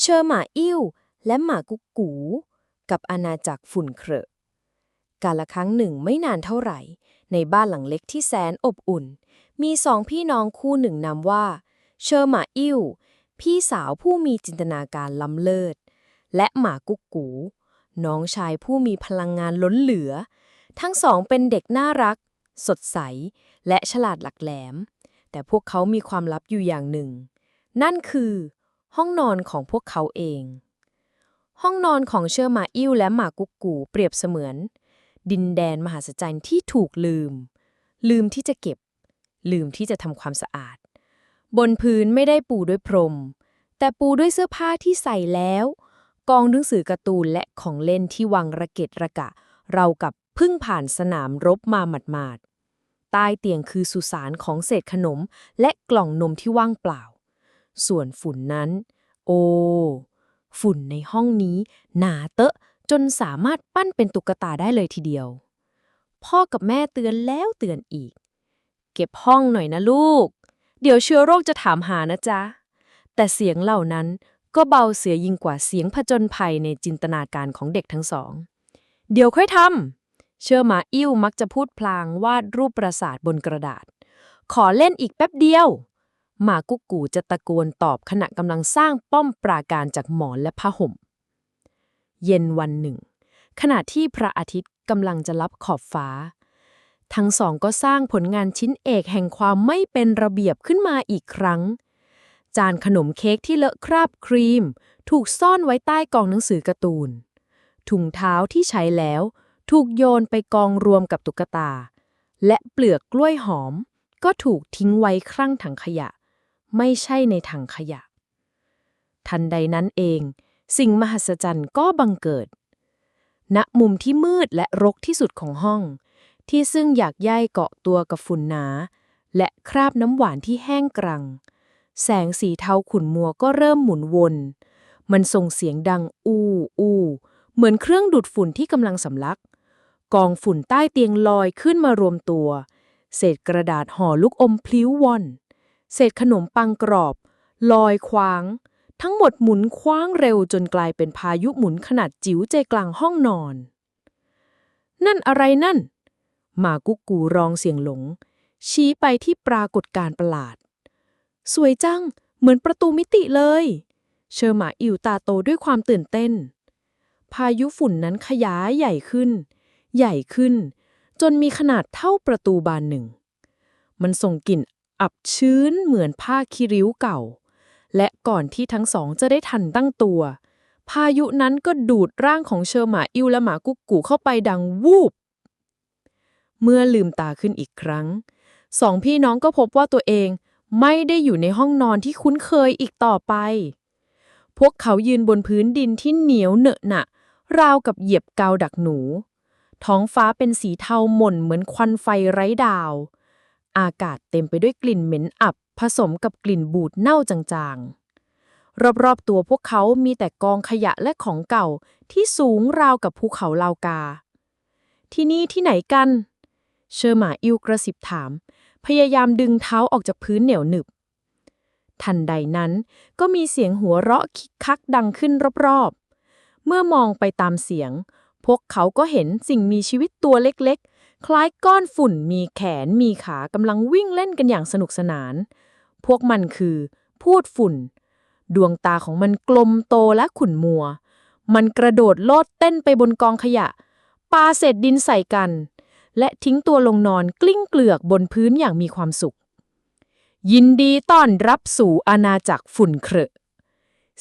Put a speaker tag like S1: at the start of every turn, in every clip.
S1: เชอร์หมาอิ่วและหมากุกกู กับอาณาจักรฝุ่นเครอะกาละครั้งหนึ่งไม่นานเท่าไหร่ ในบ้านหลังเล็กที่แสนอบอุ่น มีสองพี่น้องคู่หนึ่งนามว่า เชอร์หมาอิ่วพี่สาวผู้มีจินตนาการล้ำเลิศ และหมากุกกู น้องชายผู้มีพลังงานล้นเหลือ ทั้งสองเป็นเด็กน่ารัก สดใส และฉลาดหลักแหลม แต่พวกเขามีความลับอยู่อย่างหนึ่ง นั่นคือ ห้องนอนของพวกเขาเอง ห้องนอนของเชอร์มาอิวและหมากุกกูเปรียบเสมือน ดินแดนมหัศจรรย์ที่ถูกลืม ลืมที่จะเก็บ ลืมที่จะทำความสะอาด บนพื้นไม่ได้ปูด้วยพรม แต่ปูด้วยเสื้อผ้าที่ใส่แล้ว กองหนังสือการ์ตูนและของเล่นที่วางระเกะระกะ เรากับเพึ่งผ่านสนามรบมาหมาดๆใต้เตียงคือสุสานของเศษขนมและกล่องนมที่ว่างเปล่า ส่วนฝุ่นนั้น โอ้ฝุ่นในห้องนี้ หนาเตอะจนสามารถปั้นเป็นตุ๊กตาได้เลยทีเดียว พ่อกับแม่เตือนแล้วเตือนอีก เก็บห้องหน่อยนะลูก เดี๋ยวเชื้อโรคจะถามหานะจ๊ะ แต่เสียงเหล่านั้นก็เบาเสียยิ่งกว่าเสียงผจญภัยในจินตนาการของเด็กทั้งสอง เดี๋ยวค่อยทำ เชื่อมาอิ่วมักจะพูดพลางวาดรูปปราสาทบนกระดาษ ขอเล่นอีกแป๊บเดียว มากุกกูจะตะโกนตอบขณะกำลังสร้างป้อมปราการจากหมอนและผ้าห่ม เย็นวันหนึ่ง ขณะที่พระอาทิตย์กำลังจะลับขอบฟ้า ทั้งสองก็สร้างผลงานชิ้นเอกแห่งความไม่เป็นระเบียบขึ้นมาอีกครั้ง จานขนมเค้กที่เลอะคราบครีม ถูกซ่อนไว้ใต้กองหนังสือการ์ตูน ถุงเท้าที่ใช้แล้ว ถูกโยนไปกองรวมกับตุ๊กตา และเปลือกกล้วยหอม ก็ถูกทิ้งไว้ครั่งถังขยะ ไม่ใช่ในถังขยะ ทันใดนั้นเอง สิ่งมหัศจรรย์ก็บังเกิด ณมุมที่มืดและรกที่สุดของห้อง ที่ซึ่งอยากย่ายเกาะตัวกับฝุ่นหนา และคราบน้ำหวานที่แห้งกรัง แสงสีเทาขุ่นมัวก็เริ่มหมุนวน มันส่งเสียงดังอู้อู้เหมือนเครื่องดูดฝุ่นที่กำลังสำลัก กองฝุ่นใต้เตียงลอยขึ้นมารวมตัว เศษกระดาษห่อลูกอมพลิ้วว่อน เศษขนมปังกรอบ ลอยคว้าง ทั้งหมดหมุนคว้างเร็วจนกลายเป็นพายุหมุนขนาดจิ๋วใจกลางห้องนอน นั่นอะไรนั่นหมากุกกูร้องเสียงหลง ชี้ไปที่ปรากฏการประหลาด สวยจัง เหมือนประตูมิติเลย เชอร์หมาอิวตาโตด้วยความตื่นเต้น พายุฝุ่นนั้นขยายใหญ่ขึ้น ใหญ่ขึ้น จนมีขนาดเท่าประตูบานหนึ่งมันส่งกลิ่น อับชื้นเหมือนผ้าคีริ้วเก่า และก่อนที่ทั้งสองจะได้ทันตั้งตัว พายุนั้นก็ดูดร่างของเชอร์หมาอิวและหมากุ๊กกูเข้าไปดังวูบ เมื่อลืมตาขึ้นอีกครั้ง สองพี่น้องก็พบว่าตัวเองไม่ได้อยู่ในห้องนอนที่คุ้นเคยอีกต่อไป พวกเขายืนบนพื้นดินที่เหนียวเหนอะหนะราวกับเหยียบกาวดักหนู ท้องฟ้าเป็นสีเทาหม่นเหมือนควันไฟไร้ดาว อากาศเต็มไปด้วยกลิ่นเหม็นอับ ผสมกับกลิ่นบูดเน่าจางๆ รอบๆตัวพวกเขามีแต่กองขยะและของเก่าที่สูงราวกับภูเขาลาวกา ที่นี่ที่ไหนกัน เชอร์หมาอิวกระสิบถาม พยายามดึงเท้าออกจากพื้นเหนียวหนึบ ทันใดนั้นก็มีเสียงหัวเราะคิกคักดังขึ้นรอบๆ เมื่อมองไปตามเสียง พวกเขาก็เห็นสิ่งมีชีวิตตัวเล็กๆ คล้ายก้อนฝุ่นมีแขนมีขากำลังวิ่งเล่นกันอย่างสนุกสนาน พวกมันคือ พูดฝุ่น ดวงตาของมันกลมโตและขุ่นมัว มันกระโดดโลดเต้นไปบนกองขยะปาเศษดินใส่กัน และทิ้งตัวลงนอนกลิ้งเกลือกบนพื้นอย่างมีความสุข ยินดีต้อนรับสู่อาณาจักรฝุ่นเครอะ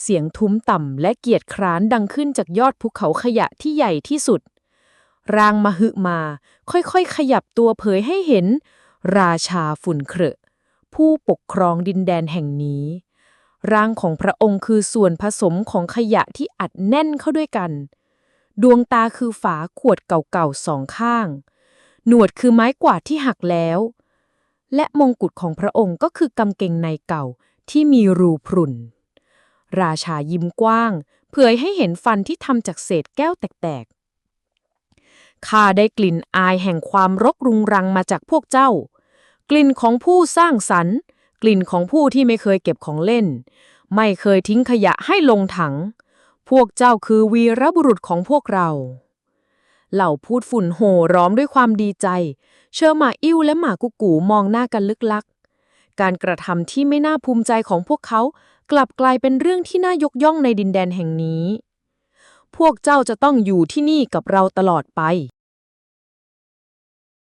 S1: เสียงทุ้มต่ำและเกียดคร้านดังขึ้นจากยอดภูเขาขยะที่ใหญ่ที่สุด ร่างมหึมา ค่อยๆ ขยับตัวเผยให้เห็น ราชาฝุ่นเครอะผู้ปกครองดินแดนแห่งนี้ ร่างของพระองค์คือส่วนผสมของขยะที่อัดแน่นเข้าด้วยกัน ดวงตาคือฝาขวดเก่าๆสองข้าง หนวดคือไม้กวาดที่หักแล้ว และมงกุฎของพระองค์ก็คือกำเกงในเก่าที่มีรูพรุน ราชายิ้มกว้าง เผยให้เห็นฟันที่ทำจากเศษแก้วแตก ข้าได้กลิ่นอายแห่งความรกรุงรังมาจากพวกเจ้า กลิ่นของผู้สร้างสรรค์
S2: กลิ่นของผู้ที่ไม่เคยเก็บของเล่น ไม่เคยทิ้งขยะให้ลงถัง พวกเจ้าคือวีรบุรุษของพวกเรา เหล่าพูดฝุ่นโห่ร้อมด้วยความดีใจ เชอหมาอิ่วและหมากุกูมองหน้ากันลึกลัก การกระทำที่ไม่น่าภูมิใจของพวกเขา กลับกลายเป็นเรื่องที่น่ายกย่องในดินแดนแห่งนี้ พวกเจ้าจะต้องอยู่ที่นี่กับเราตลอดไป